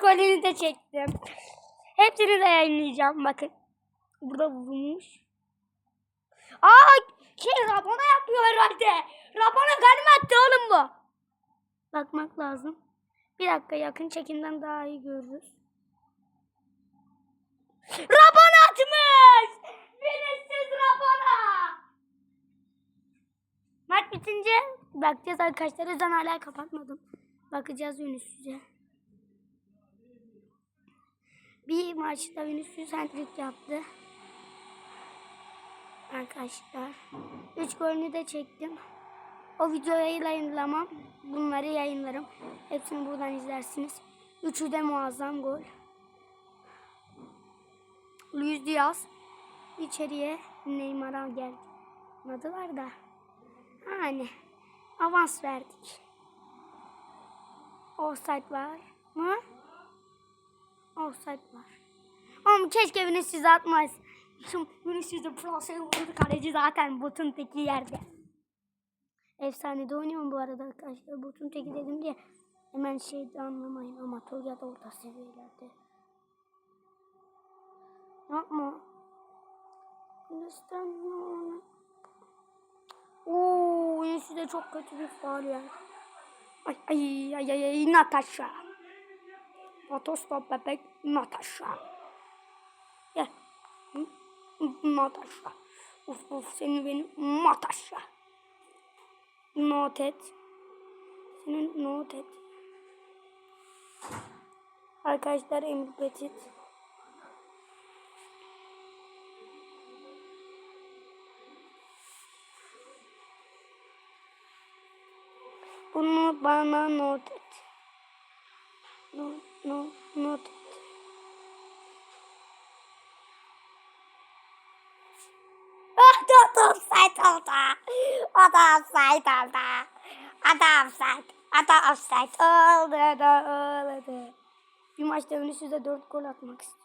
golünü de çektim. Hepsini de yayınlayacağım bakın. Burada vurmuş. Aa şey Rabona yapıyor herhalde. Rabona mü attı oğlum bu? Bakmak lazım. Bir dakika yakın çekimden daha iyi görürüz. Rabona atmış! Vinicius Rabona! Maç bitince bakacağız arkadaşlar. O yüzden hala kapatmadım. Bakacağız Vinicius'e. Bir maçta Vinicius hat yaptı. Arkadaşlar. Üç golünü de çektim. O videoyu yayınlamam. Bunları yayınlarım. Hepsini buradan izlersiniz. Üçü de muazzam gol. Luis Diaz içeriye Neymar'a geldi. Adı da. Yani avans verdik. Offside var mı? Offside var. Ama keşke Vinicius atmaz. Şimdi Vinicius'u plaseye vurdu kaleci zaten botun teki yerde. Efsanede oynuyorum bu arada arkadaşlar. Botun teki dedim diye hemen şey de anlamayın. Amatör ya da orta seviyelerde. Yapma. Göstermiyor. Oo, Vinicius de çok kötü bir faul ya. Ay ay ay ay ay Natasha. Otostop bebek Natasha. Gel. Natasha. Uf uf seni benim Natasha. Not et. Senin not et. Arkadaşlar Emir Petit. Bunu bana not et. Not, not, not. Adam offside oldu. Adam offside oldu. Adam offside. Adam offside oldu. oldu. Bir maçta Vinicius'a 4 gol atmak istiyorum.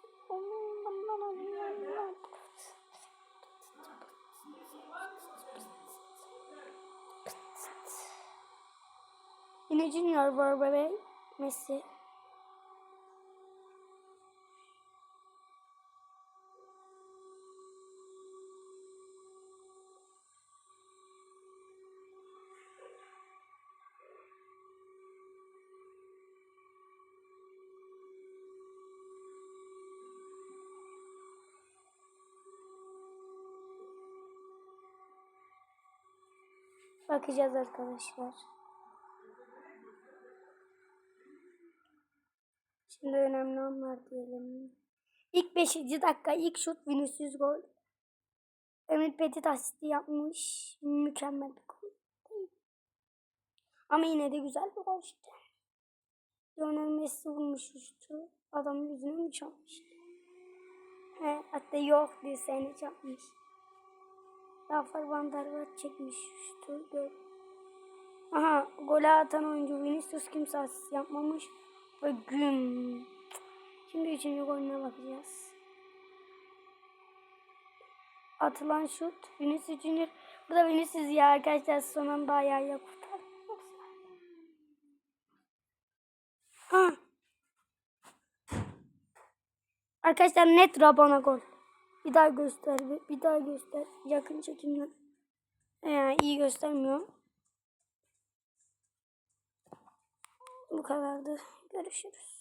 Yine Junior var bebe. Messi. Bakacağız arkadaşlar. Şimdi önemli anlar diyelim. İlk 5. dakika ilk şut Vinicius gol. Emil Petit asisti yapmış. Mükemmel bir gol. Ama yine de güzel bir gol işte. Lionel Messi vurmuş şutu. Adamın yüzüne mi çarpmıştı? He, hatta yok diye seni çarpmış. Rafael Van der Vaart çekmiş şutu. Gör. Aha golü atan oyuncu Vinicius kimse asist yapmamış. Ve güm. Şimdi üçüncü golüne bakacağız. Atılan şut. Vinicius Junior. Bu da Vinicius ya arkadaşlar son anda ayağıyla kurtar. Ha. Arkadaşlar net Rabona gol. Bir daha göster. Bir, daha göster. Yakın çekimden. Ee, iyi göstermiyor. Bu kadardı. Görüşürüz.